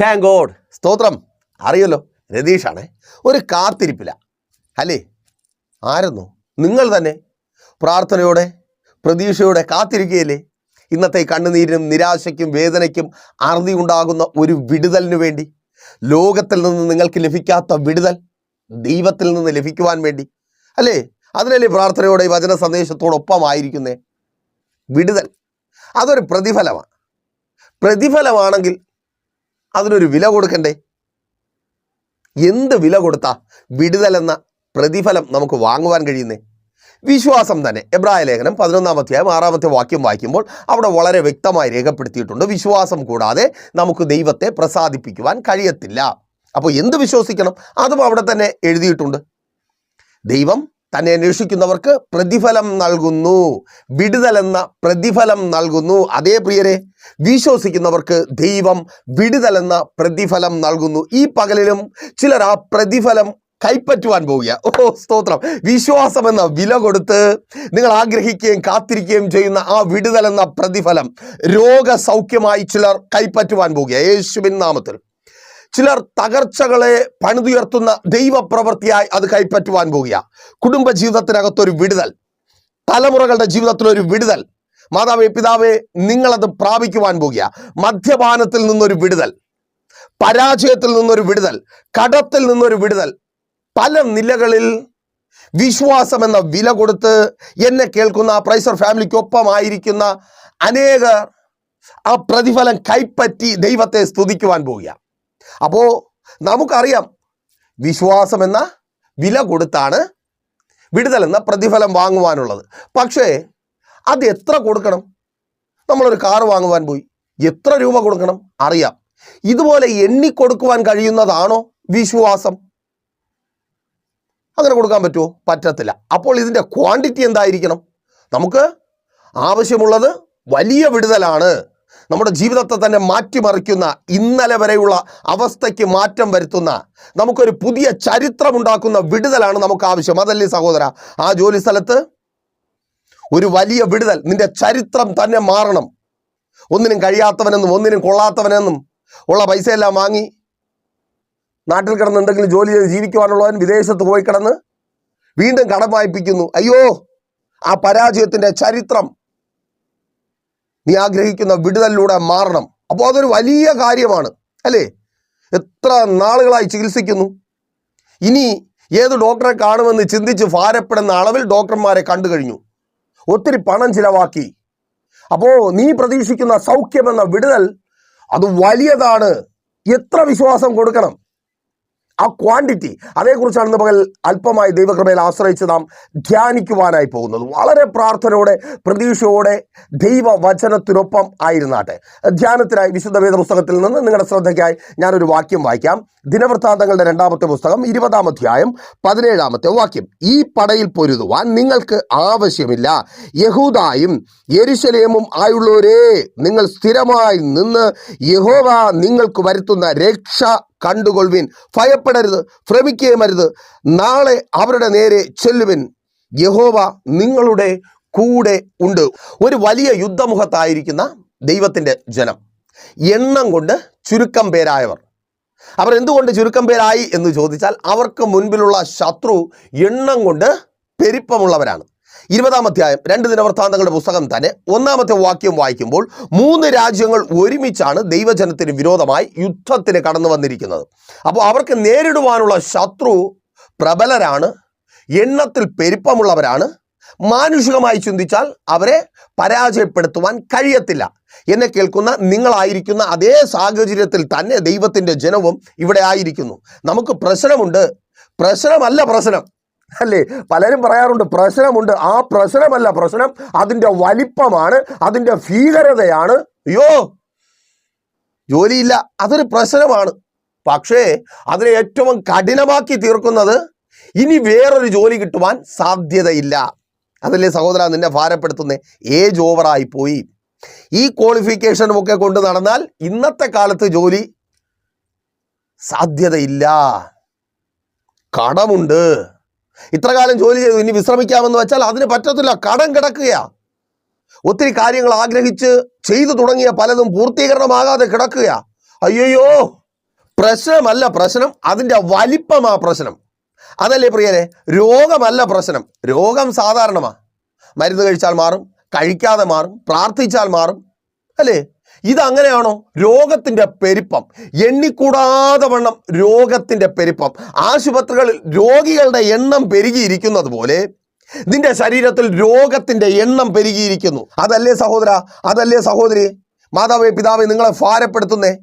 Thank God സ്തോത്രം. അറിയല്ലോ. രതീഷാണേ ഒരു കാത്തിരിപ്പില്ല അല്ലേ? ആരെന്നോ? നിങ്ങൾ തന്നെ പ്രാർത്ഥനയോടെ പ്രതീക്ഷയോടെ കാത്തിരിക്കുകയല്ലേ? ഇന്നത്തെ കണ്ണുനീരിനും നിരാശയ്ക്കും വേദനയ്ക്കും അറുതി ഉണ്ടാകുന്ന ഒരു വിടുതലിന് വേണ്ടി ലോകത്തിൽ നിന്ന് നിങ്ങൾക്ക് ലഭിക്കാത്ത വിടുതൽ ദൈവത്തിൽ നിന്ന് ലഭിക്കുവാൻ വേണ്ടി. അല്ലേ? അതിനല്ലേ പ്രാർത്ഥനയോടെ ഈ വചന സന്ദേശത്തോടൊപ്പമായിരിക്കുന്നേ? വിടുതൽ. അതൊരു പ്രതിഫലമാണ് പ്രതിഫലമാണെങ്കിൽ അതിനൊരു വില കൊടുക്കണ്ടേ? എന്ത് വില കൊടുത്താ വിടുതൽ എന്ന പ്രതിഫലം നമുക്ക് വാങ്ങുവാൻ കഴിയുന്നേ? വിശ്വാസം തന്നെ. എബ്രായ ലേഖനം പതിനൊന്നാം അധ്യായം ആറാമത്തെ വാക്യം വായിക്കുമ്പോൾ അവിടെ വളരെ വ്യക്തമായി രേഖപ്പെടുത്തിയിട്ടുണ്ട്. വിശ്വാസം കൂടാതെ നമുക്ക് ദൈവത്തെ പ്രസാദിപ്പിക്കുവാൻ കഴിയത്തില്ല. അപ്പോൾ എന്ത് വിശ്വസിക്കണം? അതും അവിടെ തന്നെ എഴുതിയിട്ടുണ്ട്. ദൈവം തന്നെ അന്വേഷിക്കുന്നവർക്ക് പ്രതിഫലം നൽകുന്നു. വിടുതൽ എന്ന പ്രതിഫലം നൽകുന്നു. അതേ പ്രിയരെ വിശ്വസിക്കുന്നവർക്ക് ദൈവം വിടുതൽ എന്ന പ്രതിഫലം നൽകുന്നു. ഈ പകലിലും ചിലർ ആ പ്രതിഫലം കൈപ്പറ്റുവാൻ പോവുക ഓ സ്തോത്രം. വിശ്വാസം എന്ന വില കൊടുത്ത് നിങ്ങൾ ആഗ്രഹിക്കുകയും കാത്തിരിക്കുകയും ചെയ്യുന്ന ആ വിടുതൽ എന്ന പ്രതിഫലം രോഗസൗഖ്യമായി ചിലർ കൈപ്പറ്റുവാൻ പോവുക യേശുവിൻ നാമത്തിൽ. ചിലർ തകർച്ചകളെ പണിതുയർത്തുന്ന ദൈവപ്രവൃത്തിയായി അത് കൈപ്പറ്റുവാൻ പോകുക. കുടുംബ ജീവിതത്തിനകത്തൊരു വിടുതൽ. തലമുറകളുടെ ജീവിതത്തിലൊരു വിടുതൽ. മാതാവേ പിതാവേ നിങ്ങളത് പ്രാപിക്കുവാൻ പോകുക. മദ്യപാനത്തിൽ നിന്നൊരു വിടുതൽ. പരാജയത്തിൽ നിന്നൊരു വിടുതൽ. കടത്തിൽ നിന്നൊരു വിടുതൽ. പല നിലകളിൽ വിശ്വാസം എന്ന വില കൊടുത്ത് എന്നെ കേൾക്കുന്ന പ്രൈസർ ഫാമിലിക്കൊപ്പമായിരിക്കുന്ന അനേകർ ആ പ്രതിഫലം കൈപ്പറ്റി ദൈവത്തെ സ്തുതിക്കുവാൻ പോവുക അപ്പോൾ നമുക്കറിയാം വിശ്വാസം എന്ന വില കൊടുത്താണ് വിടുതൽ എന്ന പ്രതിഫലം വാങ്ങുവാനുള്ളത്. പക്ഷേ അത് എത്ര കൊടുക്കണം? നമ്മളൊരു കാർ വാങ്ങുവാൻ പോയി. എത്ര രൂപ കൊടുക്കണം? അറിയാം. ഇതുപോലെ എണ്ണിക്കൊടുക്കുവാൻ കഴിയുന്നതാണോ വിശ്വാസം? അങ്ങനെ കൊടുക്കാൻ പറ്റുമോ? പറ്റത്തില്ല. അപ്പോൾ ഇതിന്റെ ക്വാണ്ടിറ്റി എന്തായിരിക്കണം? നമുക്ക് ആവശ്യമുള്ളത് വലിയ വിടുതലാണ്. നമ്മുടെ ജീവിതത്തെ തന്നെ മാറ്റിമറിക്കുന്ന ഇന്നലെ വരെയുള്ള അവസ്ഥയ്ക്ക് മാറ്റം വരുത്തുന്ന നമുക്കൊരു പുതിയ ചരിത്രമുണ്ടാക്കുന്ന വിടുതലാണ് നമുക്ക് ആവശ്യം. അതല്ലേ സഹോദര ആ ജോലി സ്ഥലത്ത് ഒരു വലിയ വിടുതൽ. നിന്റെ ചരിത്രം തന്നെ മാറണം. ഒന്നിനും കഴിയാത്തവനെന്നും ഒന്നിനും കൊള്ളാത്തവനെന്നും ഉള്ള പൈസയെല്ലാം വാങ്ങി നാട്ടിൽ കിടന്ന് എന്തെങ്കിലും ജോലി ചെയ്ത് ജീവിക്കുവാനുള്ളവൻ വിദേശത്ത് പോയി കിടന്ന് വീണ്ടും കടം വായ്പിക്കുന്നു. അയ്യോ ആ പരാജയത്തിന്റെ ചരിത്രം നീ ആഗ്രഹിക്കുന്ന വിടുതലിലൂടെ മാറണം. അപ്പോൾ അതൊരു വലിയ കാര്യമാണ് അല്ലേ? എത്ര നാളുകളായി ചികിത്സിക്കുന്നു? ഇനി ഏത് ഡോക്ടറെ കാണുമെന്ന് ചിന്തിച്ച് ഭാരപ്പെടുന്ന അളവിൽ ഡോക്ടർമാരെ കണ്ടു കഴിഞ്ഞു. ഒത്തിരി പണം ചിലവാക്കി. അപ്പോൾ നീ പ്രതീക്ഷിക്കുന്ന സൗഖ്യമെന്ന വിടുതൽ അത് വലിയതാണ്. എത്ര വിശ്വാസം കൊടുക്കണം? ആ ക്വാണ്ടിറ്റി അതേക്കുറിച്ചാണ് പകൽ അല്പമായി ദൈവകൃപയിൽ ആശ്രയിച്ച് നാം ധ്യാനിക്കുവാനായി പോകുന്നത്. വളരെ പ്രാർത്ഥനയോടെ പ്രതീക്ഷയോടെ ദൈവവചനത്തിനൊപ്പം ആയിരുന്നാട്ടെ. ധ്യാനത്തിനായി വിശുദ്ധ വേദ പുസ്തകത്തിൽ നിന്ന് നിങ്ങളുടെ ശ്രദ്ധയ്ക്കായി ഞാനൊരു വാക്യം വായിക്കാം. ദിനവൃത്താന്തങ്ങളുടെ രണ്ടാമത്തെ പുസ്തകം ഇരുപതാം അധ്യായം പതിനേഴാമത്തെ വാക്യം. ഈ പടയിൽ പൊരുതുവാൻ നിങ്ങൾക്ക് ആവശ്യമില്ല. യഹൂദായും യെരുശലേമും ആയുള്ളവരേ നിങ്ങൾ സ്ഥിരമായി നിന്ന് യഹോവ നിങ്ങൾക്ക് വരുത്തുന്ന രക്ഷ കണ്ടുകൊള്ളുവിൻ. ഭയപ്പെടരുത് ഭ്രമിക്കുകയുമരുത് നാളെ അവരുടെ നേരെ ചെല്ലുവിൻ. യഹോവ നിങ്ങളുടെ കൂടെ ഉണ്ട്. ഒരു വലിയ യുദ്ധമുഖത്തായിരിക്കുന്ന ദൈവത്തിന്റെ ജനം. എണ്ണം കൊണ്ട് ചുരുക്കം പേരായവർ. അവർ എന്തുകൊണ്ട് ചുരുക്കം പേരായി എന്ന് ചോദിച്ചാൽ അവർക്ക് മുൻപിലുള്ള ശത്രു എണ്ണം കൊണ്ട് പെരുപ്പമുള്ളവരാണ്. ഇരുപതാം അധ്യായം രണ്ട് ദിനവൃത്താന്തങ്ങളുടെ പുസ്തകം തന്നെ ഒന്നാമത്തെ വാക്യം വായിക്കുമ്പോൾ മൂന്ന് രാജ്യങ്ങൾ ഒരുമിച്ചാണ് ദൈവജനത്തിന് വിരോധമായി യുദ്ധത്തിന് കടന്നു വന്നിരിക്കുന്നത്. അപ്പോൾ അവർക്ക് നേരിടുവാനുള്ള ശത്രു പ്രബലരാണ് എണ്ണത്തിൽ പെരുപ്പമുള്ളവരാണ്. മാനുഷികമായി ചിന്തിച്ചാൽ അവരെ പരാജയപ്പെടുത്തുവാൻ കഴിയത്തില്ല. എന്നെ കേൾക്കുന്ന നിങ്ങളായിരിക്കുന്ന അതേ സാഹചര്യത്തിൽ തന്നെ ദൈവത്തിന്റെ ജനവും ഇവിടെ ആയിരിക്കുന്നു. നമുക്ക് പ്രശ്നമുണ്ട്. പ്രശ്നമല്ല പ്രശ്നം. അല്ലേ? പലരും പറയാറുണ്ട് പ്രശ്നമുണ്ട്. ആ പ്രശ്നമല്ല പ്രശ്നം അതിന്റെ വലിപ്പമാണ് അതിന്റെ ഭീകരതയാണ്. അയ്യോ ജോലിയില്ല അതൊരു പ്രശ്നമാണ്. പക്ഷേ അതിനെ ഏറ്റവും കഠിനമാക്കി തീർക്കുന്നത് ഇനി വേറൊരു ജോലി കിട്ടുവാൻ സാധ്യതയില്ല. അതല്ലേ സഹോദര നിന്നെ ഭാരപ്പെടുത്തുന്നേ? ഏജ് ഓവറായി പോയി. ഈ ക്വാളിഫിക്കേഷനും ഒക്കെ കൊണ്ട് നടന്നാൽ ഇന്നത്തെ കാലത്ത് ജോലി സാധ്യതയില്ല. കടമുണ്ട്. ഇത്ര കാലം ജോലി ചെയ്തു ഇനി വിശ്രമിക്കാമെന്ന് വെച്ചാൽ അതിന് പറ്റത്തില്ല കടം കിടക്കുകയാ. ഒത്തിരി കാര്യങ്ങൾ ആഗ്രഹിച്ച് ചെയ്തു തുടങ്ങിയ പലതും പൂർത്തീകരണമാകാതെ കിടക്കുക അയ്യോ പ്രശ്നമല്ല പ്രശ്നം അതിന്റെ വലിപ്പമാ പ്രശ്നം. അതല്ലേ പ്രിയരെ രോഗമല്ല പ്രശ്നം. രോഗം സാധാരണമാണ് മരുന്ന് കഴിച്ചാൽ മാറും കഴിക്കാതെ മാറും പ്രാർത്ഥിച്ചാൽ മാറും അല്ലേ? ഇതങ്ങനെയാണോ? രോഗത്തിന്റെ പെരുപ്പം. എണ്ണിക്കൂടാതെ വണ്ണം രോഗത്തിന്റെ പെരുപ്പം. ആശുപത്രികളിൽ രോഗികളുടെ എണ്ണം പെരുകിയിരിക്കുന്നത് പോലെ നിന്റെ ശരീരത്തിൽ രോഗത്തിന്റെ എണ്ണം പെരുകിയിരിക്കുന്നു. അതല്ലേ സഹോദര അതല്ലേ സഹോദരി? മാതാവേ പിതാവേ നിങ്ങളെ ഭാരപ്പെടുത്തുന്നേ.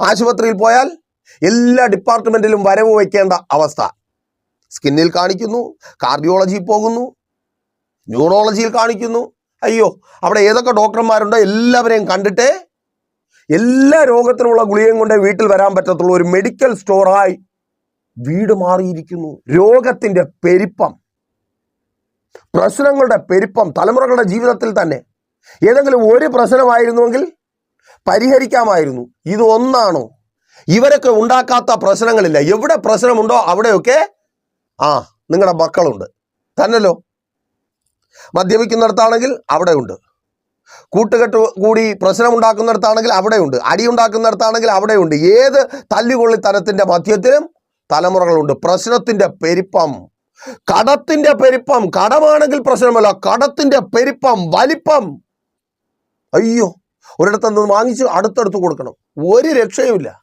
ആശുപത്രിയിൽ പോയാൽ എല്ലാ ഡിപ്പാർട്ട്മെന്റിലും വരവ് വയ്ക്കേണ്ട അവസ്ഥ. സ്കിന്നിൽ കാണിക്കുന്നു കാർഡിയോളജിയിൽ പോകുന്നു ന്യൂറോളജിയിൽ കാണിക്കുന്നു അയ്യോ അവിടെ ഏതൊക്കെ ഡോക്ടർമാരുണ്ടോ എല്ലാവരെയും കണ്ടിട്ട് എല്ലാ രോഗത്തിനുമുള്ള ഗുളികയും കൊണ്ടേ വീട്ടിൽ വരാൻ പറ്റത്തുള്ളൂ ഒരു മെഡിക്കൽ സ്റ്റോറായി വീട് മാറിയിരിക്കുന്നു. രോഗത്തിന്റെ പെരുപ്പം. പ്രശ്നങ്ങളുടെ പെരുപ്പം തലമുറകളുടെ ജീവിതത്തിൽ തന്നെ. ഏതെങ്കിലും ഒരു പ്രശ്നമായിരുന്നുവെങ്കിൽ പരിഹരിക്കാമായിരുന്നു. ഇത് ഒന്നാണോ? ഇവരൊക്കെ ഉണ്ടാക്കാത്ത പ്രശ്നങ്ങളില്ല. എവിടെ പ്രശ്നമുണ്ടോ അവിടെയൊക്കെ ആ നിങ്ങളുടെ മക്കളുണ്ട്. തന്നല്ലോ. മദ്യപിക്കുന്നിടത്താണെങ്കിൽ അവിടെ ഉണ്ട് കൂട്ടുകെട്ട് കൂടി പ്രശ്നം ഉണ്ടാക്കുന്നിടത്താണെങ്കിൽ അവിടെ ഉണ്ട് അടി അവിടെയുണ്ട്. അവിടെ ഉണ്ട് ഏത് തല്ലുകൊള്ളിത്തനത്തിന്റെ മധ്യത്തിലും തലമുറകളുണ്ട്. പ്രശ്നത്തിന്റെ പെരുപ്പം. കടത്തിന്റെ പെരുപ്പം. കടമാണെങ്കിൽ പ്രശ്നമല്ല. കടത്തിന്റെ പെരുപ്പം. വലിപ്പം. അയ്യോ ഒരിടത്ത് നിന്ന് വാങ്ങിച്ച് അടുത്തടുത്ത് കൊടുക്കണം. ഒരു രക്ഷയുമില്ല.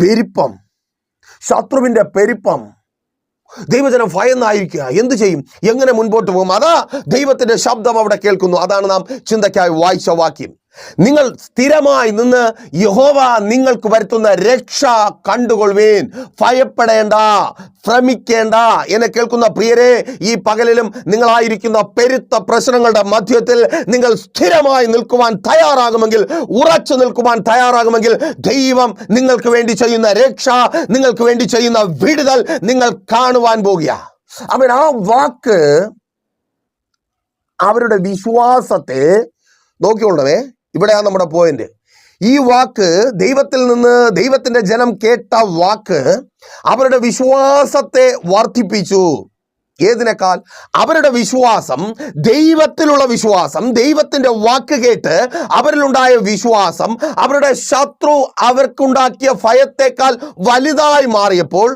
പെരുപ്പം. ശത്രുവിന്റെ പെരുപ്പം. ദൈവജനം ഭയന്നായിരിക്കുക. എന്തു ചെയ്യും? എങ്ങനെ മുൻപോട്ട് പോകും? അതാ ദൈവത്തിന്റെ ശബ്ദം അവിടെ കേൾക്കുന്നു. അതാണ് നാം ചിന്തയ്ക്കായി വായിച്ച വാക്യം. നിങ്ങൾ സ്ഥിരമായി നിന്ന് യഹോവ നിങ്ങൾക്ക് വരുത്തുന്ന രക്ഷ കണ്ടുകൊള്ളുവേൻ. ഭയപ്പെടേണ്ട ഭ്രമിക്കേണ്ട എന്നെ കേൾക്കുന്ന പ്രിയരെ ഈ പകലിലും നിങ്ങളായിരിക്കുന്ന പെരുത്ത പ്രശ്നങ്ങളുടെ മധ്യത്തിൽ നിങ്ങൾ സ്ഥിരമായി നിൽക്കുവാൻ തയ്യാറാകുമെങ്കിൽ ഉറച്ചു നിൽക്കുവാൻ തയ്യാറാകുമെങ്കിൽ ദൈവം നിങ്ങൾക്ക് വേണ്ടി ചെയ്യുന്ന രക്ഷ നിങ്ങൾക്ക് വേണ്ടി ചെയ്യുന്ന വിടുതൽ നിങ്ങൾ കാണുവാൻ പോകുക. അവൻ ആ വാക്ക് അവരുടെ വിശ്വാസത്തെ നോക്കിക്കൊള്ളവേ ഇവിടെയാണ് നമ്മുടെ പോയിന്റ് ഈ വാക്ക് ദൈവത്തിൽ നിന്ന് ദൈവത്തിന്റെ ജനം കേട്ട വാക്ക് അവരുടെ വിശ്വാസത്തെ വർദ്ധിപ്പിച്ചു. ഏതിനേക്കാൾ? അവരുടെ വിശ്വാസം ദൈവത്തിലുള്ള വിശ്വാസം ദൈവത്തിന്റെ വാക്ക് കേട്ട് അവരിലുണ്ടായ വിശ്വാസം അവരുടെ ശത്രു അവർക്കുണ്ടാക്കിയ ഭയത്തേക്കാൾ വലുതായി മാറിയപ്പോൾ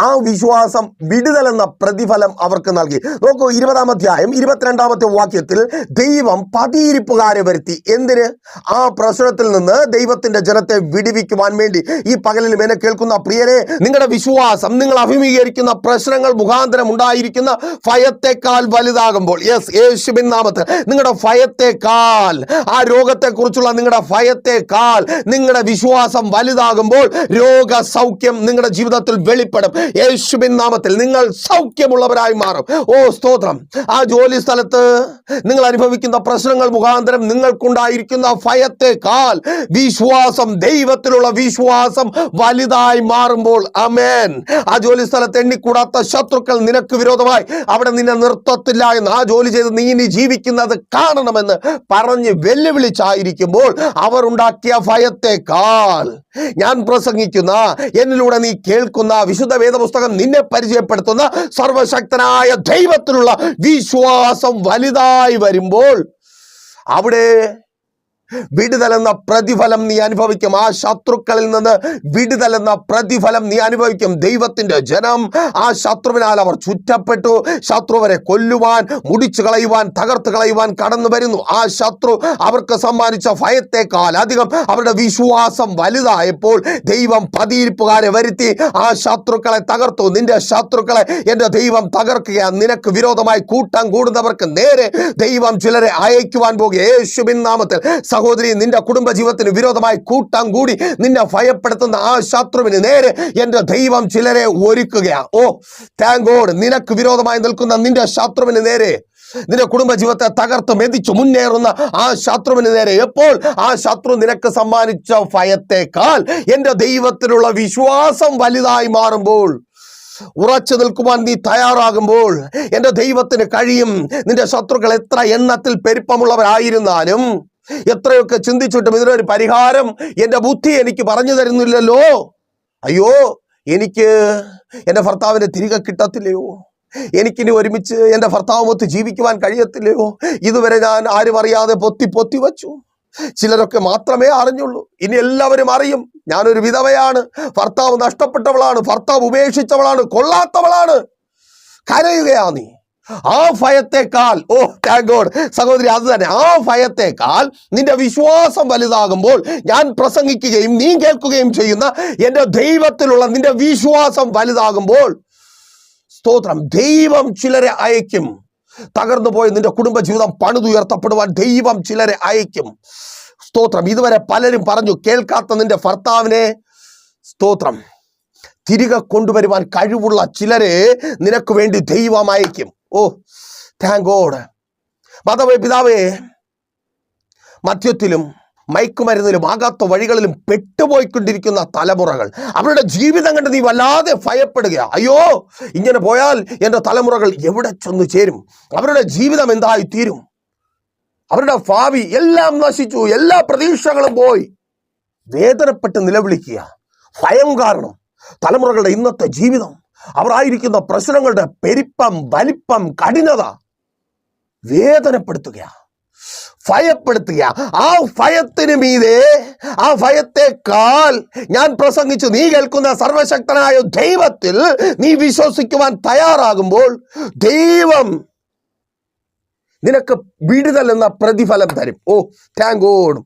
ആ വിശ്വാസം വിടുതൽ എന്ന പ്രതിഫലം അവർക്ക് നൽകി. നോക്കൂ ഇരുപതാം അധ്യായം ഇരുപത്തിരണ്ടാമത്തെ വാക്യത്തിൽ ദൈവം പതിയിരിപ്പുകാരെ വരുത്തി. എന്തിന്? ആ പ്രശ്നത്തിൽ നിന്ന് ദൈവത്തിന്റെ ജനത്തെ വിടിവിക്കുവാൻ വേണ്ടി. ഈ പകലിലും എന്നെ കേൾക്കുന്ന പ്രിയരെ നിങ്ങളുടെ വിശ്വാസം നിങ്ങൾ അഭിമുഖീകരിക്കുന്ന പ്രശ്നങ്ങൾ മുഖാന്തരം ഉണ്ടായിരിക്കുന്ന ഭയത്തെക്കാൾ വലുതാകുമ്പോൾ യെസ് യേശുബിൻ നാമത്തിൽ നിങ്ങളുടെ ഭയത്തെക്കാൾ ആ രോഗത്തെക്കുറിച്ചുള്ള നിങ്ങളുടെ ഭയത്തെക്കാൾ നിങ്ങളുടെ വിശ്വാസം വലുതാകുമ്പോൾ രോഗസൗഖ്യം നിങ്ങളുടെ ജീവിതത്തിൽ വെളിപ്പെടും. യേശുബിൻ നാമത്തിൽ നിങ്ങൾ സൗഖ്യമുള്ളവരായി മാറും. ഓ സ്തോത്രം. ആ ജോലി സ്ഥലത്ത് നിങ്ങൾ അനുഭവിക്കുന്ന പ്രശ്നങ്ങൾ മുഖാന്തരം നിങ്ങൾക്കുണ്ടായിരിക്കുന്ന ഭയത്തെക്കാൾ വിശ്വാസം ദൈവത്തിലുള്ള വിശ്വാസം വലുതായി മാറുമ്പോൾ അമേൻ ആ ജോലി സ്ഥലത്ത് എണ്ണിക്കൂടാത്ത ശത്രുക്കൾ നിനക്ക് വിരോധമായി അവിടെ നിന്നെ നിർത്തത്തില്ല എന്ന് ആ ജോലി ചെയ്ത് നീ ഇനി ജീവിക്കുന്നത് കാണണമെന്ന് പറഞ്ഞ് വെല്ലുവിളിച്ചായിരിക്കുമ്പോൾ അവർ ഉണ്ടാക്കിയ ഭയത്തെക്കാൾ ഞാൻ പ്രസംഗിക്കുന്ന എന്നിലൂടെ നീ കേൾക്കുന്ന വിശുദ്ധ വേദപുസ്തകം നിന്നെ പരിചയപ്പെടുത്തുന്ന സർവശക്തനായ ദൈവത്തിലുള്ള വിശ്വാസം വലുതായി വരുമ്പോൾ അവിടെ വിടുതലെന്ന പ്രതിഫലം നീ അനുഭവിക്കും. ആ ശത്രുക്കളിൽ നിന്ന് വിടുതലെന്ന പ്രതിഫലം നീ അനുഭവിക്കും. ദൈവത്തിന്റെ ജനം ആ ശത്രുവിനാൽ അവർ ചുറ്റപ്പെട്ടു. ശത്രുവരെ കൊല്ലുവാൻ മുടിച്ചു കളയുവാൻ തകർത്ത് കളയുവാൻ കടന്നു വരുന്നു. ആ ശത്രു അവർക്ക് സമ്മാനിച്ച ഭയത്തെക്കാൾ അധികം അവരുടെ വിശ്വാസം വലുതായപ്പോൾ ദൈവം പതിയിരിപ്പുകാരെ വരുത്തി ആ ശത്രുക്കളെ തകർത്തു. നിന്റെ ശത്രുക്കളെ എന്റെ ദൈവം തകർക്കുക നിനക്ക് വിരോധമായി കൂട്ടം കൂടുന്നവർക്ക് നേരെ ദൈവം ചിലരെ അയക്കുവാൻ പോകുക യേശുബിൻ നാമത്തിൽ സഹോദരി നിന്റെ കുടുംബ ജീവിതത്തിന് വിരോധമായി കൂട്ടം കൂടി നിന്നെ ഭയപ്പെടുത്തുന്ന ആ ശത്രുവിന് നേരെ എന്റെ ദൈവം ചിലരെ ഒരുക്കുകയാണ് ഓ താങ്ക് ഗോഡ് നിനക്ക് വിരോധമായി നിൽക്കുന്ന നിന്റെ ശത്രുവിന് നേരെ നിന്റെ കുടുംബ ജീവിതത്തെ തകർത്ത് മെതിച്ചു മുന്നേറുന്ന ആ ശത്രുവിന് നേരെ എപ്പോൾ? ആ ശത്രു നിനക്ക് സമ്മാനിച്ച ഭയത്തേക്കാൾ എന്റെ ദൈവത്തിലുള്ള വിശ്വാസം വലുതായി മാറുമ്പോൾ ഉറച്ചു നിൽക്കുവാൻ നീ തയ്യാറാകുമ്പോൾ എന്റെ ദൈവത്തിന് കഴിയും. നിന്റെ ശത്രുക്കൾ എത്ര എണ്ണത്തിൽ പെരുപ്പമുള്ളവരായിരുന്നാലും എത്രയൊക്കെ ചിന്തിച്ചിട്ടും ഇതിനൊരു പരിഹാരം എന്റെ ബുദ്ധി എനിക്ക് പറഞ്ഞു തരുന്നില്ലല്ലോ. അയ്യോ എനിക്ക് എന്റെ ഭർത്താവിനെ തിരികെ കിട്ടത്തില്ലയോ? എനിക്കിനി ഒരുമിച്ച് എന്റെ ഭർത്താവുമൊത്ത് ജീവിക്കുവാൻ കഴിയത്തില്ലയോ? ഇതുവരെ ഞാൻ ആരും അറിയാതെ പൊത്തി പൊത്തി വച്ചു. ചിലരൊക്കെ മാത്രമേ അറിഞ്ഞുള്ളൂ. ഇനി എല്ലാവരും അറിയും. ഞാനൊരു വിധവയാണ്. ഭർത്താവ് നഷ്ടപ്പെട്ടവളാണ്. ഭർത്താവ് ഉപേക്ഷിച്ചവളാണ്. കൊള്ളാത്തവളാണ്. കരയുകയാ നീ. ആ ഭയത്തെക്കാൾ ഓ താങ്ക് ഗോഡ് സഹോദരി അത് തന്നെ. ആ ഭയത്തെക്കാൾ നിന്റെ വിശ്വാസം വലുതാകുമ്പോൾ ഞാൻ പ്രസംഗിക്കുകയും നീ കേൾക്കുകയും ചെയ്യുന്ന എന്റെ ദൈവത്തിലുള്ള നിന്റെ വിശ്വാസം വലുതാകുമ്പോൾ സ്തോത്രം. ദൈവം ചിലരെ അയക്കും തകർന്നു പോയ നിന്റെ കുടുംബജീവിതം പണിതുയർത്തപ്പെടുവാൻ ദൈവം ചിലരെ അയക്കും സ്തോത്രം. ഇതുവരെ പലരും പറഞ്ഞു കേൾക്കാത്ത നിന്റെ ഭർത്താവിനെ സ്തോത്രം. തിരികെ കൊണ്ടുവരുവാൻ കഴിവുള്ള ചിലരെ നിനക്ക് വേണ്ടി ദൈവം അയക്കും ഓ താങ്ക് ഗോഡ് മാതാവേ പിതാവേ മദ്യത്തിലും മയക്കുമരുന്നിലും ആകാത്ത വഴികളിലും പെട്ടുപോയിക്കൊണ്ടിരിക്കുന്ന തലമുറകൾ അവരുടെ ജീവിതം കണ്ട് നീ വല്ലാതെ ഭയപ്പെടുക അയ്യോ ഇങ്ങനെ പോയാൽ എന്റെ തലമുറകൾ എവിടെ ചെന്ന് ചേരും? അവരുടെ ജീവിതം എന്തായി തീരും അവരുടെ ഭാവി എല്ലാം നശിച്ചു എല്ലാ പ്രതീക്ഷകളും പോയി. വേദനപ്പെട്ട് നിലവിളിക്കുക ഭയം കാരണം തലമുറകളുടെ ഇന്നത്തെ ജീവിതം അവർ ആയിരിക്കുന്ന പ്രശ്നങ്ങളുടെ പെരുപ്പം വലിപ്പം കഠിനത വേദനപ്പെടുത്തുക ഭയപ്പെടുത്തുക ആ ഭയത്തിന് മീതെ ആ ഭയത്തെക്കാൾ ഞാൻ പ്രസംഗിച്ചു നീ കേൾക്കുന്ന സർവശക്തനായ ദൈവത്തിൽ നീ വിശ്വസിക്കുവാൻ തയ്യാറാകുമ്പോൾ ദൈവം നിനക്ക് വിടുതൽ എന്ന പ്രതിഫലം തരും. ഓ താങ്ക് ഗോഡ്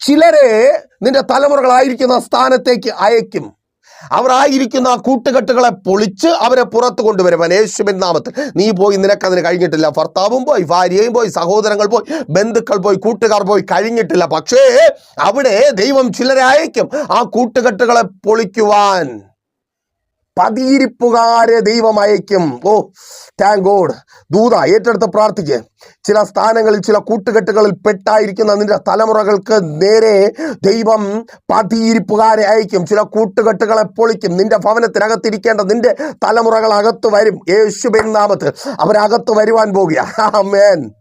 ചിലരെ നിന്റെ തലമുറകളായിരിക്കുന്ന സ്ഥാനത്തേക്ക് അയക്കും അവർ ആയിരിക്കുന്ന ആ കൂട്ടുകെട്ടുകളെ പൊളിച്ച് അവരെ പുറത്തു കൊണ്ടുവരുവാൻ യേശുവിൻ നാമത്തിൽ. നീ പോയി നിനക്ക് നിനക്കതിന് കഴിഞ്ഞിട്ടില്ല. ഭർത്താവും പോയി ഭാര്യയും പോയി സഹോദരങ്ങൾ പോയി ബന്ധുക്കൾ പോയി കൂട്ടുകാർ പോയി കഴിഞ്ഞിട്ടില്ല. പക്ഷേ അവിടെ ദൈവം ചിലരെ അയക്കും. ആ കൂട്ടുകെട്ടുകളെ പൊളിക്കുവാൻ. പതിയിരിപ്പുകാരെ ദൈവം അയക്കും ഓ താങ്ക് ഗോഡ് ദൂത ഏറ്റെടുത്ത് പ്രാർത്ഥിക്ക്. ചില സ്ഥാനങ്ങളിൽ ചില കൂട്ടുകെട്ടുകളിൽ പെട്ടായിരിക്കുന്ന നിന്റെ തലമുറകൾക്ക് നേരെ ദൈവം പതിയിരിപ്പുകാരെ അയക്കും ചില കൂട്ടുകെട്ടുകളെ പൊളിക്കും. നിന്റെ ഭവനത്തിനകത്തിരിക്കേണ്ട നിന്റെ തലമുറകൾ അകത്ത് വരും. യേശുബിൻ നാമത്ത് അവരകത്ത് വരുവാൻ പോകുക. ആമേൻ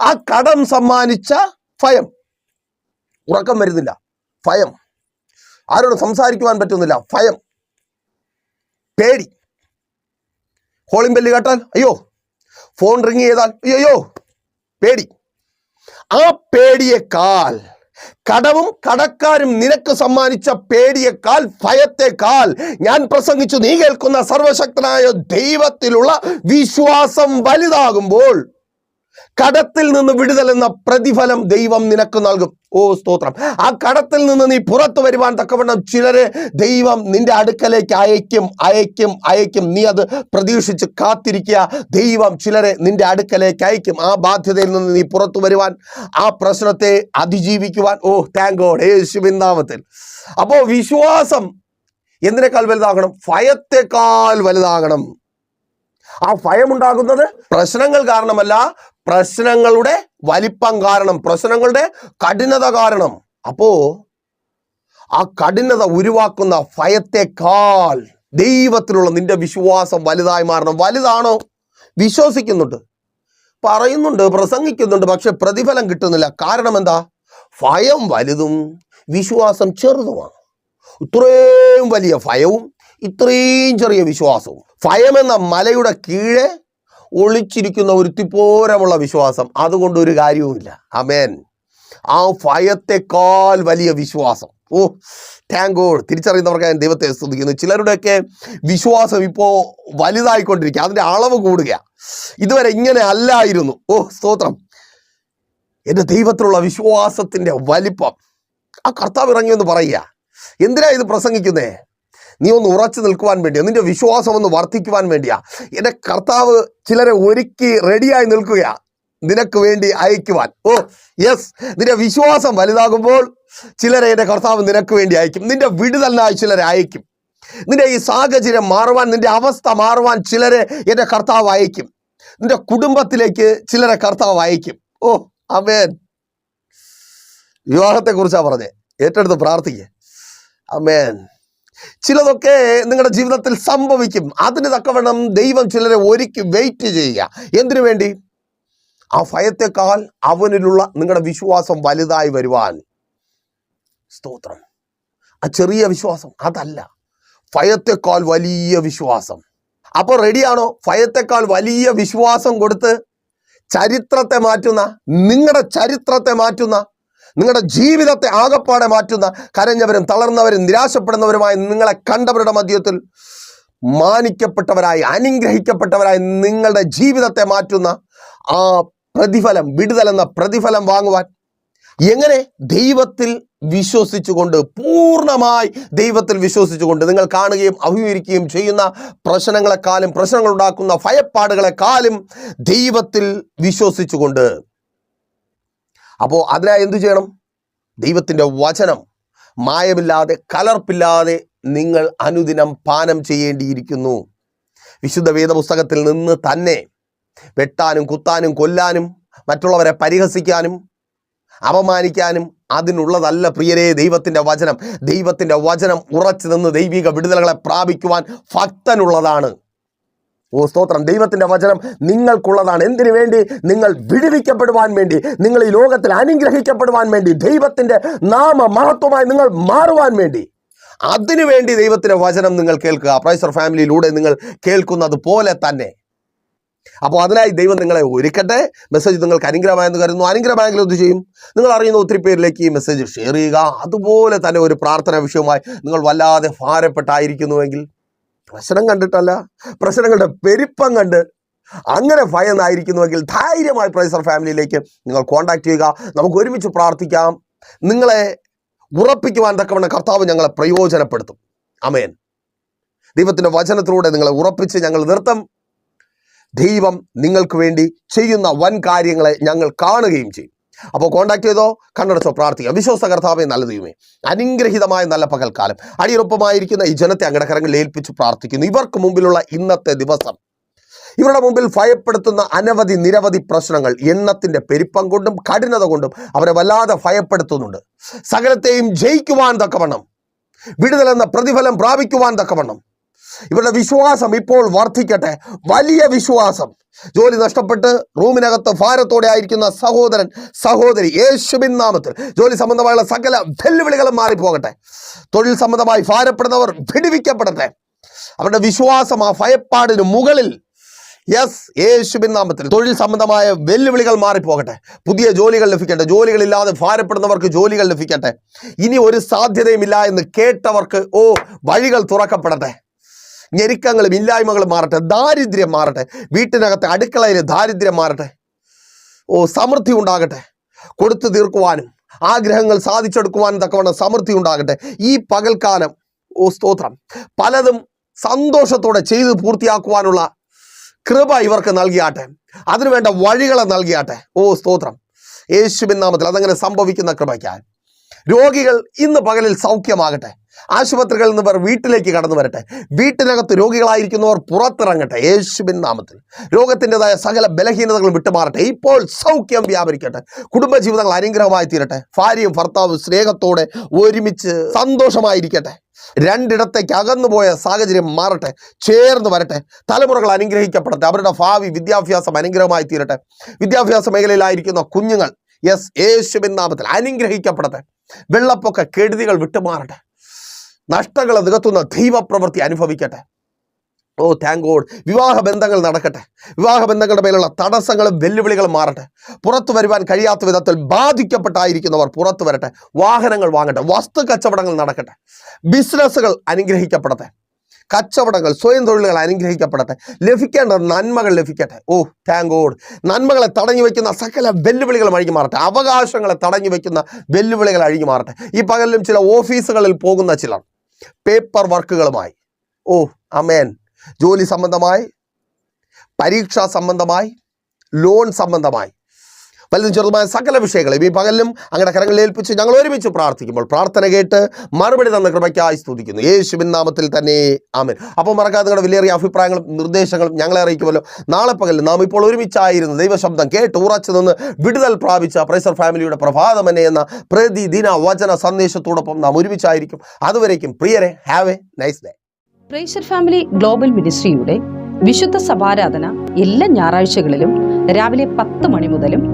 ആ കടം സമ്മാനിച്ച ഭയം. ഉറക്കം വരുന്നില്ല. ഭയം. ആരോട് സംസാരിക്കുവാൻ പറ്റുന്നില്ല. ഭയം. പേടി. കോളിംഗ് ബെല്ല് കേട്ടാൽ അയ്യോ ഫോൺ റിങ് ചെയ്താൽ അയ്യോ പേടി. ആ പേടിയേക്കാൾ കടവും കടക്കാരും നിനക്ക് സമ്മാനിച്ച പേടിയേക്കാൾ ഭയത്തെക്കാൾ ഞാൻ പ്രസംഗിച്ചു നീ കേൾക്കുന്ന സർവശക്തനായ ദൈവത്തിലുള്ള വിശ്വാസം വലുതാകുമ്പോൾ കടത്തിൽ നിന്ന് വിടുതൽ എന്ന പ്രതിഫലം ദൈവം നിനക്ക് നൽകും. ഓ സ്തോത്രം. ആ കടത്തിൽ നിന്ന് നീ പുറത്തു വരുവാൻ തക്കവണ്ണം ചിലരെ ദൈവം നിന്റെ അടുക്കലേക്ക് അയക്കും അയക്കും അയക്കും നീ അത് പ്രതീക്ഷിച്ച് കാത്തിരിക്കുക. ദൈവം ചിലരെ നിന്റെ അടുക്കലേക്ക് അയക്കും ആ ബാധ്യതയിൽ നിന്ന് നീ പുറത്തു വരുവാൻ ആ പ്രശ്നത്തെ അതിജീവിക്കുവാൻ. ഓ താങ്ക് ഗോഡ് യേശുവിൻ നാമത്തിൽ. അപ്പോൾ വിശ്വാസം എന്തിനേക്കാൾ വലുതാകണം? ഭയത്തെക്കാൾ വലുതാകണം. ആ ഭയമുണ്ടാകുന്നത് പ്രശ്നങ്ങൾ കാരണമല്ല പ്രശ്നങ്ങളുടെ വലിപ്പം കാരണം പ്രശ്നങ്ങളുടെ കഠിനത കാരണം. അപ്പോ ആ കഠിനത ഉരുവാക്കുന്ന ഭയത്തെക്കാൾ ദൈവത്തിലുള്ള നിന്റെ വിശ്വാസം വലുതായി മാറണം. വലുതാണോ? വിശ്വസിക്കുന്നുണ്ട്. പറയുന്നുണ്ട് പ്രസംഗിക്കുന്നുണ്ട് പക്ഷെ പ്രതിഫലം കിട്ടുന്നില്ല. കാരണം എന്താ? ഭയം വലുതും വിശ്വാസം ചെറുതുമാണ്. ഇത്രയും വലിയ ഭയവും ഇത്രയും ചെറിയ വിശ്വാസവും. ഭയമെന്ന മലയുടെ കീഴെ ഒളിച്ചിരിക്കുന്ന ഒരു തിപ്പോരമുള്ള വിശ്വാസം. അതുകൊണ്ട് ഒരു കാര്യവുമില്ല. അമേൻ ആ ഭയത്തെക്കാൾ വലിയ വിശ്വാസം. ഓ താങ്ക് ഗോഡ് തിരിച്ചറിയുന്നവർക്ക് ഞാൻ ദൈവത്തെ സ്തുതിക്കുന്നു. ചിലരുടെയൊക്കെ വിശ്വാസം ഇപ്പോൾ വലുതായിക്കൊണ്ടിരിക്കുക. അതിന്റെ അളവ് കൂടുക. ഇതുവരെ ഇങ്ങനെ അല്ലായിരുന്നു. ഓ സ്തോത്രം. എന്റെ ദൈവത്തിലുള്ള വിശ്വാസത്തിന്റെ വലിപ്പം. ആ കർത്താവ് ഇറങ്ങിയെന്ന് പറയുക. എന്തിനാ ഇത് പ്രസംഗിക്കുന്നേ? നീ ഒന്ന് ഉറച്ചു നിൽക്കുവാൻ വേണ്ടിയാ നിന്റെ വിശ്വാസം ഒന്ന് വർദ്ധിക്കുവാൻ വേണ്ടിയാ. എന്റെ കർത്താവ് ചിലരെ ഒരുക്കി റെഡിയായി നിൽക്കുകയാ നിനക്ക് വേണ്ടി അയക്കുവാൻ. ഓ യെസ് നിന്റെ വിശ്വാസം വലുതാകുമ്പോൾ ചിലരെ എന്റെ കർത്താവ് നിനക്ക് വേണ്ടി അയക്കും. നിന്റെ വിടുതലിനായി ചിലരെ അയക്കും. നിന്റെ ഈ സാഹചര്യം മാറുവാൻ നിന്റെ അവസ്ഥ മാറുവാൻ ചിലരെ എന്റെ കർത്താവ് അയക്കും. നിന്റെ കുടുംബത്തിലേക്ക് ചിലരെ കർത്താവ് അയക്കും. ഓ അമേൻ വിവാഹത്തെക്കുറിച്ചാണ് പറഞ്ഞേ ഏറ്റെടുത്ത് പ്രാർത്ഥിക്കേ. അമേൻ ചിലതൊക്കെ നിങ്ങളുടെ ജീവിതത്തിൽ സംഭവിക്കും. അതിന് തക്കവണ്ണം ദൈവം ചിലരെ ഒരുക്കി വെയിറ്റ് ചെയ്യുക. എന്തിനു വേണ്ടി? ആ ഭയത്തെക്കാൾ അവനിലുള്ള നിങ്ങളുടെ വിശ്വാസം വലുതായി വരുവാൻ. സ്തോത്രം. ആ ചെറിയ വിശ്വാസം അതല്ല. ഭയത്തെക്കാൾ വലിയ വിശ്വാസം. അപ്പോൾ റെഡിയാണോ ഭയത്തെക്കാൾ വലിയ വിശ്വാസം കൊടുത്ത് ചരിത്രത്തെ മാറ്റുന്ന നിങ്ങളുടെ ചരിത്രത്തെ മാറ്റുന്ന നിങ്ങളുടെ ജീവിതത്തെ ആകപ്പാടെ മാറ്റുന്ന കരഞ്ഞവരും തളർന്നവരും നിരാശപ്പെടുന്നവരുമായി നിങ്ങളെ കണ്ടവരുടെ മധ്യത്തിൽ മാനിക്കപ്പെട്ടവരായി അനുഗ്രഹിക്കപ്പെട്ടവരായി നിങ്ങളുടെ ജീവിതത്തെ മാറ്റുന്ന ആ പ്രതിഫലം വിടുതൽ എന്ന പ്രതിഫലം വാങ്ങുവാൻ എങ്ങനെ? ദൈവത്തിൽ വിശ്വസിച്ചുകൊണ്ട് പൂർണമായി ദൈവത്തിൽ വിശ്വസിച്ചുകൊണ്ട് നിങ്ങൾ കാണുകയും അഭിമുഖീകരിക്കുകയും ചെയ്യുന്ന പ്രശ്നങ്ങളെക്കാളും പ്രശ്നങ്ങൾ ഉണ്ടാക്കുന്ന ഭയപ്പാടുകളെക്കാളും ദൈവത്തിൽ വിശ്വസിച്ചുകൊണ്ട് അപ്പോൾ അതിനായി എന്തു ചെയ്യണം? ദൈവത്തിന്റെ വചനം മായമില്ലാതെ കലർപ്പില്ലാതെ നിങ്ങൾ അനുദിനം പാനം ചെയ്യേണ്ടിയിരിക്കുന്നു. വിശുദ്ധ വേദപുസ്തകത്തിൽ നിന്ന് തന്നെ വെട്ടാനും കുത്താനും കൊല്ലാനും മറ്റുള്ളവരെ പരിഹസിക്കാനും അപമാനിക്കാനും അതിനുള്ളതല്ല പ്രിയരേ ദൈവത്തിന്റെ വചനം. ദൈവത്തിന്റെ വചനം ഉറച്ചു നിന്ന് ദൈവിക വിടുതലുകളെ പ്രാപിക്കുവാൻ ഭക്തനുള്ളതാണ്. ഓ സ്തോത്രം. ദൈവത്തിന്റെ വചനം നിങ്ങൾക്കുള്ളതാണ്. എന്തിനു വേണ്ടി? നിങ്ങൾ വിടുവിക്കപ്പെടുവാൻ വേണ്ടി നിങ്ങൾ ഈ ലോകത്തിൽ അനുഗ്രഹിക്കപ്പെടുവാൻ വേണ്ടി ദൈവത്തിന്റെ നാമ മഹത്വമായി നിങ്ങൾ മാറുവാൻ വേണ്ടി. അതിനുവേണ്ടി ദൈവത്തിന്റെ വചനം നിങ്ങൾ കേൾക്കുക. പ്രൈസർ ഫാമിലിയിലൂടെ നിങ്ങൾ കേൾക്കുന്നത് പോലെ തന്നെ. അപ്പോൾ അതിനായി ദൈവം നിങ്ങളെ ഒരുക്കട്ടെ. മെസ്സേജ് നിങ്ങൾക്ക് അനുഗ്രഹമായെന്ന് കരുതുന്നു. അനുഗ്രഹമായെങ്കിൽ എന്ത് ചെയ്യും? നിങ്ങൾ അറിയുന്ന ഒത്തിരി പേരിലേക്ക് ഈ മെസ്സേജ് ഷെയർ ചെയ്യുക. അതുപോലെ തന്നെ ഒരു പ്രാർത്ഥനാ വിഷയവുമായി നിങ്ങൾ വല്ലാതെ ഭാരപ്പെട്ടായിരിക്കുന്നുവെങ്കിൽ പ്രശ്നം കണ്ടിട്ടല്ല. പ്രശ്നങ്ങളുടെ പെരുപ്പം കണ്ട് അങ്ങനെ ഭയന്നായിരിക്കുന്നുവെങ്കിൽ ധൈര്യമായി പ്രൈസർ ഫാമിലിയിലേക്ക് നിങ്ങൾ കോൺടാക്ട് ചെയ്യുക. നമുക്ക് ഒരുമിച്ച് പ്രാർത്ഥിക്കാം. നിങ്ങളെ ഉറപ്പിക്കുവാൻ തക്കവണ്ണം കർത്താവ് ഞങ്ങളെ പ്രയോജനപ്പെടുത്തും. അമേൻ ദൈവത്തിന്റെ വചനത്തിലൂടെ നിങ്ങളെ ഉറപ്പിച്ച് ഞങ്ങൾ നിർത്തും. ദൈവം നിങ്ങൾക്ക് വേണ്ടി ചെയ്യുന്ന വൻ കാര്യങ്ങളെ ഞങ്ങൾ കാണുകയും ചെയ്യും. അപ്പോൾ കോൺടാക്ട് ചെയ്തോ? കണ്ണടച്ചോ പ്രാർത്ഥിക്കാം. വിശ്വാസ കർത്താവെ നല്ല ദൈവമേ. അനുഗ്രഹീതമായ നല്ല പകൽക്കാലം. അടിയുറപ്പമായിരിക്കുന്ന ഈ ജനത്തെ അങ്ങടെ കരങ്ങളിൽ ഏൽപ്പിച്ച് പ്രാർത്ഥിക്കുന്നു. ഇവർക്ക് മുമ്പിലുള്ള ഇന്നത്തെ ദിവസം ഇവരുടെ മുമ്പിൽ ഭയപ്പെടുത്തുന്ന അനവധി നിരവധി പ്രശ്നങ്ങൾ എണ്ണത്തിന്റെ പെരുപ്പം കൊണ്ടും കഠിനത കൊണ്ടും അവരെ വല്ലാതെ ഭയപ്പെടുത്തുന്നുണ്ട്. സകലത്തെയും ജയിക്കുവാൻ തക്കവണ്ണം വിടുതലെന്ന പ്രതിഫലം പ്രാപിക്കുവാൻ തക്കവണ്ണം ഇവരുടെ വിശ്വാസം ഇപ്പോൾ വർദ്ധിക്കട്ടെ വലിയ വിശ്വാസം. ജോലി നഷ്ടപ്പെട്ട് റൂമിനകത്ത് ഭാരത്തോടെ ആയിരിക്കുന്ന സഹോദരൻ സഹോദരി യേശുബിൻ നാമത്തിൽ ജോലി സംബന്ധമായുള്ള സകല വെല്ലുവിളികളും മാറിപ്പോകട്ടെ. തൊഴിൽ സംബന്ധമായി ഭാരപ്പെടുന്നവർ വിടുവിക്കപ്പെടട്ടെ. അവരുടെ വിശ്വാസം ആ ഭയപ്പാടിന് മുകളിൽ. യെസ് യേശുബിൻ നാമത്തിൽ തൊഴിൽ സംബന്ധമായ വെല്ലുവിളികൾ മാറിപ്പോകട്ടെ. പുതിയ ജോലികൾ ലഭിക്കട്ടെ. ജോലികളില്ലാതെ ഭാരപ്പെടുന്നവർക്ക് ജോലികൾ ലഭിക്കട്ടെ. ഇനി ഒരു സാധ്യതയുമില്ല എന്ന് കേട്ടവർക്ക് ഓ വഴികൾ തുറക്കപ്പെടട്ടെ. ഞെരുക്കങ്ങളും ഇല്ലായ്മകളും മാറട്ടെ ദാരിദ്ര്യം മാറട്ടെ വീട്ടിനകത്തെ അടുക്കളയിൽ ദാരിദ്ര്യം മാറട്ടെ. ഓ സമൃദ്ധി ഉണ്ടാകട്ടെ കൊടുത്തു തീർക്കുവാനും ആഗ്രഹങ്ങൾ സാധിച്ചെടുക്കുവാനും തക്കവണ്ണം സമൃദ്ധി ഉണ്ടാകട്ടെ. ഈ പകൽക്കാലം ഓ സ്തോത്രം. പലതും സന്തോഷത്തോടെ ചെയ്ത് പൂർത്തിയാക്കുവാനുള്ള കൃപ ഇവർക്ക് നൽകിയാട്ടെ. അതിനുവേണ്ട വഴികളെ നൽകിയാട്ടെ. ഓ സ്തോത്രം. യേശുബിൻ നാമത്തിൽ അതങ്ങനെ സംഭവിക്കുന്ന കൃപയ്ക്കാൻ രോഗികൾ ഇന്ന് പകലിൽ സൗഖ്യമാകട്ടെ. ആശുപത്രികളിൽ നിന്ന് പേർ വീട്ടിലേക്ക് കടന്നു വരട്ടെ. വീട്ടിനകത്ത് രോഗികളായിരിക്കുന്നവർ പുറത്തിറങ്ങട്ടെ. യേശുബിൻ നാമത്തിൽ. രോഗത്തിന്റെതായ സകല ബലഹീനതകളും വിട്ടുമാറട്ടെ. ഇപ്പോൾ സൗഖ്യം വ്യാപരിക്കട്ടെ. കുടുംബജീവിതങ്ങൾ അനുഗ്രഹമായി തീരട്ടെ. ഭാര്യയും ഭർത്താവും സ്നേഹത്തോടെ ഒരുമിച്ച് സന്തോഷമായിരിക്കട്ടെ. രണ്ടിടത്തേക്ക് അകന്നുപോയ സാഹചര്യം മാറട്ടെ. ചേർന്ന് വരട്ടെ. തലമുറകൾ അനുഗ്രഹിക്കപ്പെടട്ടെ. അവരുടെ ഭാവി വിദ്യാഭ്യാസം അനുഗ്രഹമായി തീരട്ടെ. വിദ്യാഭ്യാസ മേഖലയിലായിരിക്കുന്ന കുഞ്ഞുങ്ങൾ യെസ് യേശുവിൻ നാമത്തിൽ അനുഗ്രഹിക്കപ്പെടട്ടെ. വെള്ളപ്പൊക്ക കെടുതികൾ വിട്ടുമാറട്ടെ. നഷ്ടങ്ങൾ നികത്തുന്ന ദൈവപ്രവൃത്തി അനുഭവിക്കട്ടെ. ഓ താങ്ക് ഗോഡ് വിവാഹ ബന്ധങ്ങൾ നടക്കട്ടെ. വിവാഹ ബന്ധങ്ങളുടെ മേലുള്ള തടസ്സങ്ങളും വെല്ലുവിളികളും മാറട്ടെ. പുറത്തു വരുവാൻ കഴിയാത്ത വിധത്തിൽ ബാധിക്കപ്പെട്ടായിരിക്കുന്നവർ പുറത്തു വരട്ടെ. വാഹനങ്ങൾ വാങ്ങട്ടെ. വസ്തു കച്ചവടങ്ങൾ നടക്കട്ടെ. ബിസിനസ്സുകൾ അനുഗ്രഹിക്കപ്പെടട്ടെ. കച്ചവടങ്ങൾ സ്വയം തൊഴിലുകൾ അനുഗ്രഹിക്കപ്പെടട്ടെ. ലഭിക്കേണ്ട നന്മകൾ ലഭിക്കട്ടെ. ഓ താങ്ക് ഗോഡ് നന്മകളെ തടഞ്ഞു വയ്ക്കുന്ന സകല വെല്ലുവിളികൾ അഴിഞ്ഞു മാറട്ടെ. അവകാശങ്ങളെ തടഞ്ഞു വയ്ക്കുന്ന വെല്ലുവിളികൾ അഴിഞ്ഞു മാറട്ടെ. ഈ പകലിലും ചില ഓഫീസുകളിൽ പോകുന്ന ചിലർ പേപ്പർ വർക്കുകളുമായി. ഓ അമേൻ ജോലി സംബന്ധമായി പരീക്ഷാ സംബന്ധമായി ലോൺ സംബന്ധമായി. വലുതും ചെറുതുമായ സകല വിഷയങ്ങളും ഈ പകലും അങ്ങനെ കരങ്ങളിൽ ഏൽപ്പിച്ച് ഞങ്ങൾ ഒരുമിച്ച് പ്രാർത്ഥിക്കുമ്പോൾ പ്രാർത്ഥന കേട്ട് മറുപടി തന്ന കൃപയ്ക്കായി സ്തുതിക്കുന്നു. യേശുവിൻ നാമത്തിൽ തന്നെ ആമൻ. അപ്പോൾ മറക്കാതെ നിങ്ങളുടെ വിലയേറിയ അഭിപ്രായങ്ങളും നിർദ്ദേശങ്ങളും ഞങ്ങളെ അറിയിക്കുമല്ലോ. നാളെ പകലിൽ നാം ഇപ്പോൾ ഒരുമിച്ചായിരുന്നു ദൈവശബ്ദം കേട്ട് ഉറച്ചു നിന്ന് വിടുതൽ പ്രാപിച്ച പ്രൈസർ ഫാമിലിയുടെ പ്രഭാതമനെ എന്ന പ്രതിദിന വചന സന്ദേശത്തോടൊപ്പം നാം ഒരുമിച്ചായിരിക്കും. അതുവരേക്കും പ്രിയരെ have a nice day praiser family global മിനിസ്ട്രിയുടെ വിശുദ്ധ സഭാരാധന എല്ലാ ഞായറാഴ്ചകളിലും രാവിലെ പത്ത് മണി മുതലും